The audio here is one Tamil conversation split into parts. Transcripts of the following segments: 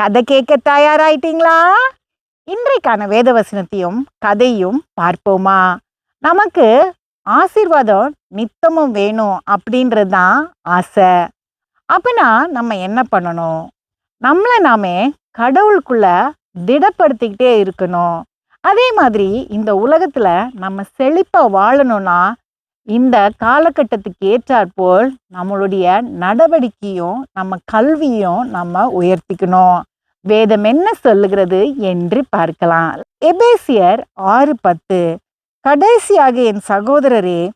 கதை கேட்க தயாராயிட்டீங்களா? இன்றைக்கான வேதவசனத்தையும் கதையும் பார்ப்போமா? நமக்கு ஆசீர்வாதம் நித்தமும் வேணும் அப்படின்றது தான் ஆசை. அப்படின்னா நம்ம என்ன பண்ணணும்? நம்மளை நாமே கடவுளுக்குள்ள திடப்படுத்திக்கிட்டே இருக்கணும். அதே மாதிரி இந்த உலகத்தில் நம்ம செழிப்பாக வாழணும்னா இந்த காலகட்டத்துக்கு ஏற்றாற்போல் நம்மளுடைய நடவடிக்கையும் நம்ம கல்வியும் நம்ம உயர்த்திக்கணும். வேதம் என்ன சொல்லுகிறது என்று பார்க்கலாம். எபேசியர் ஆறு பத்து. கடைசியாக என் சகோதரரே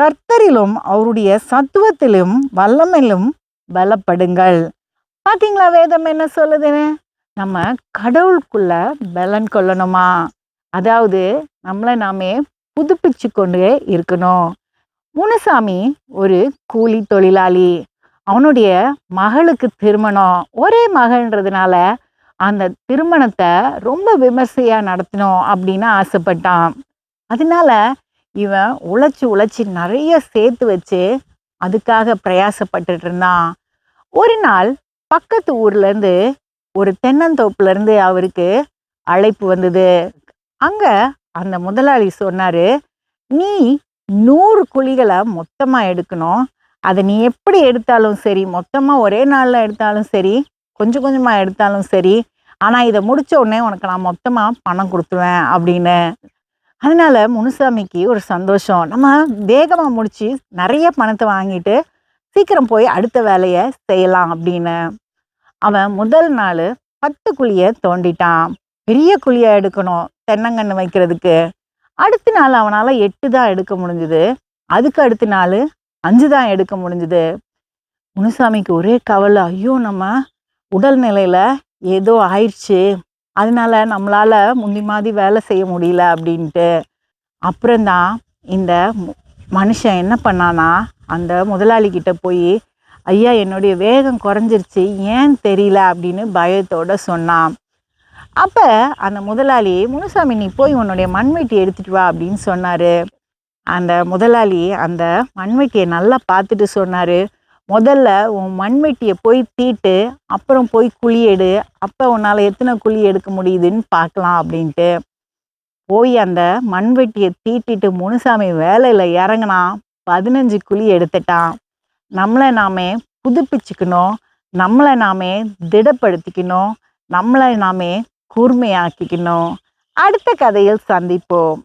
கர்த்தரிலும் அவருடைய சத்துவத்திலும் வல்லமையிலும் பலப்படுங்கள். பாத்தீங்களா வேதம் என்ன சொல்லுதுன்னு? நம்ம கடவுளுக்குள்ள பலன் கொள்ளணுமா? அதாவது நம்மளை நாமே புதுப்பிச்சு கொண்டே இருக்கணும். முனுசாமி ஒரு கூலி தொழிலாளி. அவனுடைய மகளுக்கு திருமணம். ஒரே மகள்ன்றதுனால அந்த திருமணத்தை ரொம்ப விமர்சையாக நடத்தணும் அப்படின்னு ஆசைப்பட்டான். அதனால இவன் உழைச்சி உழைச்சி நிறைய சேர்த்து வச்சு அதுக்காக பிரயாசப்பட்டுட்டு இருந்தான். ஒரு நாள் பக்கத்து ஊர்லேருந்து ஒரு தென்னந்தோப்புலேருந்து அவருக்கு அழைப்பு வந்தது. அங்கே அந்த முதலாளி சொன்னார் நீ நூறு குழிகளை மொத்தமாக எடுக்கணும். அதை நீ எப்படி எடுத்தாலும் சரி மொத்தமாக ஒரே நாளில் எடுத்தாலும் சரி கொஞ்சம் கொஞ்சமாக எடுத்தாலும் சரி ஆனால் இதை முடித்த உடனே உனக்கு நான் மொத்தமாக பணம் கொடுத்துருவேன் அப்படின்னு. அதனால முனுசாமிக்கு ஒரு சந்தோஷம். நம்ம வேகமாக முடித்து நிறைய பணத்தை வாங்கிட்டு சீக்கிரம் போய் அடுத்த வேலையை செய்யலாம் அப்படின்னு. அவன் முதல் நாள் பத்து குழியை தோண்டிட்டான். பெரிய குழியை எடுக்கணும் தென்னங்கன்று வைக்கிறதுக்கு. அடுத்த நாள் அவனால் எட்டு தான் எடுக்க முடிஞ்சுது. அதுக்கு அடுத்த நாள் அஞ்சு தான் எடுக்க முடிஞ்சுது. முனுசாமிக்கு ஒரே கவலை. ஐயோ நம்ம உடல்நிலையில் ஏதோ ஆயிடுச்சு. அதனால நம்மளால் முந்தி மாதிரி வேலை செய்ய முடியல அப்படின்ட்டு. அப்புறம்தான் இந்த மனுஷன் என்ன பண்ணானா அந்த முதலாளிக்கிட்ட போய் ஐயா என்னுடைய வேகம் குறைஞ்சிருச்சு. ஏன் தெரியல? அப்படின்னு பயத்தோட சொன்னான். அப்போ அந்த முதலாளி முனுசாமி நீ போய் உன்னுடைய மண்வெட்டி எடுத்துட்டு வா அப்படின்னு சொன்னார். அந்த முதலாளி அந்த மண்வெட்டியை நல்லா பார்த்துட்டு சொன்னார். முதல்ல உன் மண்வெட்டியை போய் தீட்டு அப்புறம் போய் குழி எடு அப்போ உன்னால் எத்தனை குழி எடுக்க முடியுதுன்னு பார்க்கலாம் அப்படின்ட்டு. போய் அந்த மண்வெட்டியை தீட்டிட்டு முனுசாமி வேலையில் இறங்குனான் பதினஞ்சு குழி எடுத்துட்டான். நம்மளை நாமே புதுப்பிச்சுக்கணும் நம்மளை நாமே திடப்படுத்திக்கணும் நம்மளை நாமே கூர்மையாக்கிக்கணும். அடுத்த கதையில் சந்திப்போம்.